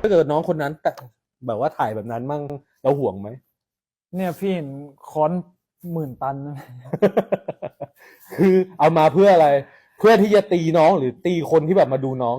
ถ้าเกิดน้องคนนั้นแต่แบบว่าถ่ายแบบนั้นมั่งเราห่วงไหม เนี่ยพี่เห็นค้อนหมื่นตันไหมคือเอามาเพื่ออะไร เพื่อที่จะตีน้องหรือตีคนที่แบบมาดูน้อง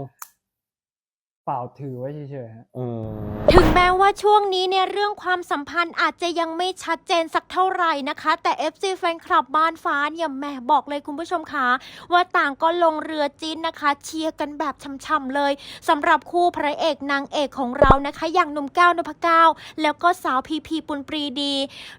เปล่าถือไว้เฉยๆฮะเออถึงแม้ว่าช่วงนี้เนี่ยเรื่องความสัมพันธ์อาจจะยังไม่ชัดเจนสักเท่าไหร่นะคะ แต่ FC แฟนคลับบ้านฟ้าเนี่ยแหม่บอกเลยคุณผู้ชมคะว่าต่างก็ลงเรือจีนนะคะ เชียร์กันแบบช่ำๆเลยสำหรับคู่พระเอกนางเอกของเรานะคะ อย่างหนุ่มก้าวนพก้าวแล้วก็สาวพีพีปุณปรีดี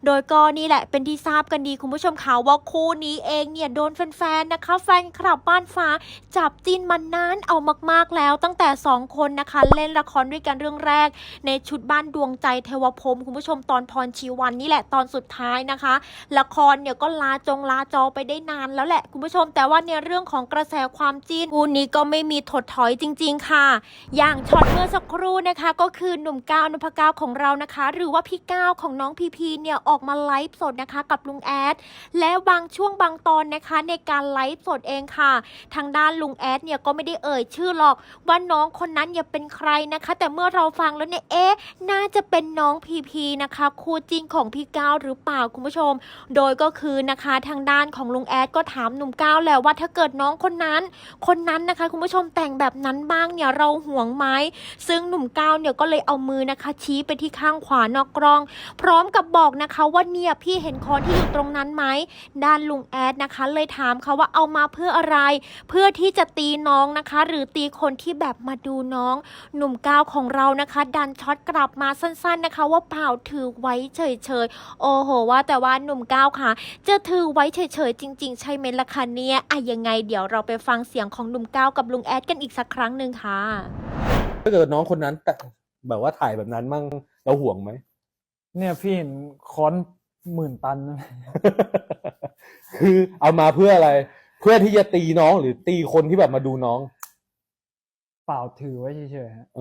โดยก็นี่แหละเป็นที่ทราบกันดีคุณผู้ชมคะว่าคู่นี้เองเนี่ยโดนแฟนๆนะคะ แฟนคลับบ้านฟ้าจับจีนมานานเอามากๆแล้วตั้งแต่2คนนะคะ เล่นละครด้วยกันเรื่องแรก ในชุดบ้านดวงใจเทวพรมคุณผู้ชมตอนพรชีวันนี่แหละตอนสุดท้ายนะคะ ละครเนี่ยก็ลาจงลาจอไปได้นานแล้วแหละคุณผู้ชม แต่ว่าในเรื่องของกระแสความจีนคู่นี้ก็ไม่มีถดถอยจริง ๆ ค่ะ อย่างช็อตเมื่อสักครู่นะคะ ก็คือหนุ่มก้าวนพก้าวของเรานะคะ หรือว่าพี่ก้าวของน้องพีพีเนี่ยออกมาไลฟ์สดนะคะกับลุงแอดและบางช่วงบางตอนนะคะ ในการไลฟ์สดเองค่ะ ทางด้านลุงแอดเนี่ยก็ไม่ได้เอ่ยชื่อหรอกว่าน้องคนนั้นเนี่ยเป็นใครนะคะ แต่เมื่อเราฟังแล้วเนี่ยเอ๊ะน่าจะเป็นน้องพีพีนะคะคู่จริงของพี่ก้าวหรือเปล่าคุณผู้ชม โดยก็คือนะคะทางด้านของลุงแอดก็ถามหนุ่มก้าวแล้วว่าถ้าเกิดน้องคนนั้น คนนั้นนะคะ คุณผู้ชมแต่งแบบนั้นบ้างเนี่ยเราห่วงไหมซึ่งหนุ่มก้าวเนี่ยก็เลยเอามือนะคะ ชี้ไปที่ข้างขวานอกกล้อง พร้อมกับบอกนะคะว่าเนี่ยพี่เห็นคอนที่อยู่ตรงนั้นไหมด้านลุงแอดนะคะ เลยถามเขาว่าเอามาเพื่ออะไร เพื่อที่จะตีน้องนะคะ หรือตีคนที่แบบมาดูน้ององหนุ่มก้าวของเรานะคะ ดันช็อตกลับมาสั้นๆนะคะ ว่าเปล่าถือไว้เฉยๆ โอ้โห ว่าแต่ว่าหนุ่มก้าวค่ะ จะถือไว้เฉยๆ จริง ๆ ใช่ไหมล่ะคะเนี่ยอะยังไงเดี๋ยวเราไปฟังเสียงของหนุ่มก้าวกับลุงแอดกันอีกสักครั้งหนึ่งค่ะ ถ้าเกิดน้องคนนั้นแต่แบบว่าถ่ายแบบนั้นมั่งเราห่วงไหม เนี่ยพี่เห็นค้อนหมื่นตันไหมคือเอามาเพื่ออะไร เพื่อที่จะตีน้องหรือตีคนที่แบบมาดูน้อง เปล่าถือไว้เฉยๆฮะเอ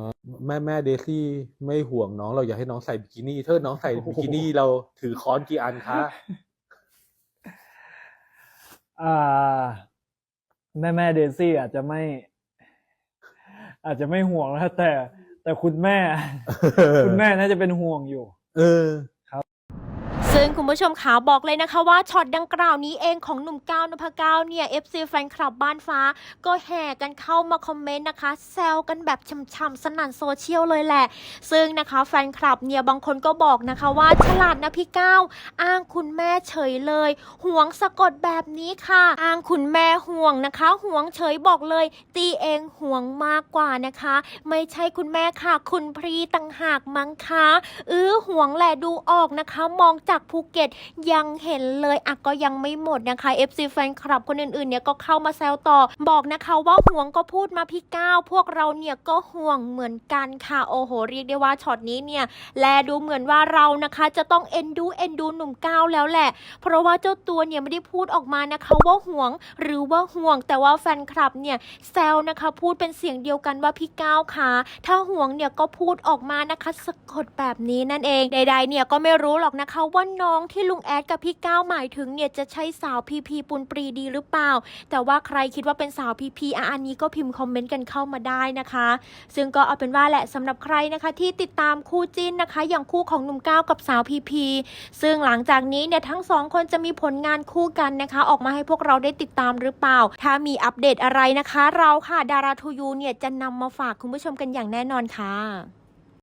อแม่แม่เดซี่ไม่ห่วงน้องเราอยากให้น้องใส่บิกินี่ถ้าน้องใส่บิกินี่เราถือค้อนกี่อันคะอ่า แม่แม่เดซี่อาจจะไม่ อาจจะไม่ห่วงแล้วแต่ แต่คุณแม่ คุณแม่น่าจะเป็นห่วงอยู่ เออ ซึ่งคุณผู้ชมขาบอกเลยนะคะว่าช็อตดังกล่าวนี้เองของหนุ่มก้าวนพก้าวเนี่ย FC แฟนคลับบ้านฟ้า ก็แห่กันเข้ามาคอมเมนต์นะคะ แซวกันแบบช่ำๆสนั่นโซเชียลเลยแหละ ซึ่งนะคะแฟนคลับเนี่ยบางคนก็บอกนะคะว่าฉลาดนะพี่ก้าวอ้างคุณแม่เฉยเลยห่วงสะกดแบบนี้ค่ะ อ้างคุณแม่ห่วงนะคะห่วงเฉยบอกเลย ตีเองห่วงมากกว่านะคะ ไม่ใช่คุณแม่ค่ะ คุณพรีต่างหากมั้งคะเออห่วงแหละดูออกนะคะ มองจากภูเก็ตยังเห็นเลยอะก็ยังไม่หมดนะคะ FC แฟนคลับคนอื่นๆเนี่ยก็เข้ามาแซวต่อ บอกนะคะว่าห่วงก็พูดมาพี่ก้าวพวกเราเนี่ยก็ห่วงเหมือนกันค่ะโอ้โหเรียกได้ว่าช็อตนี้เนี่ยแลดูเหมือนว่าเรานะคะจะต้องเอ็นดูเอ็นดูหนุ่มก้าวแล้วแหละ เพราะว่าเจ้าตัวเนี่ยไม่ได้พูดออกมานะคะว่าห่วงหรือว่าห่วง แต่ว่าแฟนคลับเนี่ยแซวนะคะพูดเป็นเสียงเดียวกันว่าพี่ก้าวคะถ้าห่วงเนี่ยก็พูดออกมานะคะสะกดแบบนี้นั่นเองใดๆเนี่ยก็ไม่รู้หรอกนะคะว่าน้องที่ลุงแอดกับพี่ก้าวหมายถึงเนี่ยจะใช่สาวพีพีปุณปรีดีหรือเปล่า แต่ว่าใครคิดว่าเป็นสาวพีพีอะอันนี้ก็พิมพ์คอมเมนต์กันเข้ามาได้นะคะ ซึ่งก็เอาเป็นว่าแหละสำหรับใครนะคะที่ติดตามคู่จิ้นนะคะ อย่างคู่ของหนุ่มก้าวกับสาวพีพีซึ่งหลังจากนี้เนี่ยทั้งสองคนจะมีผลงานคู่กันนะคะ ออกมาให้พวกเราได้ติดตามหรือเปล่า ถ้ามีอัปเดตอะไรนะคะ เราค่ะดาราทูยูเนี่ยจะนำมาฝากคุณผู้ชมกันอย่างแน่นอนค่ะ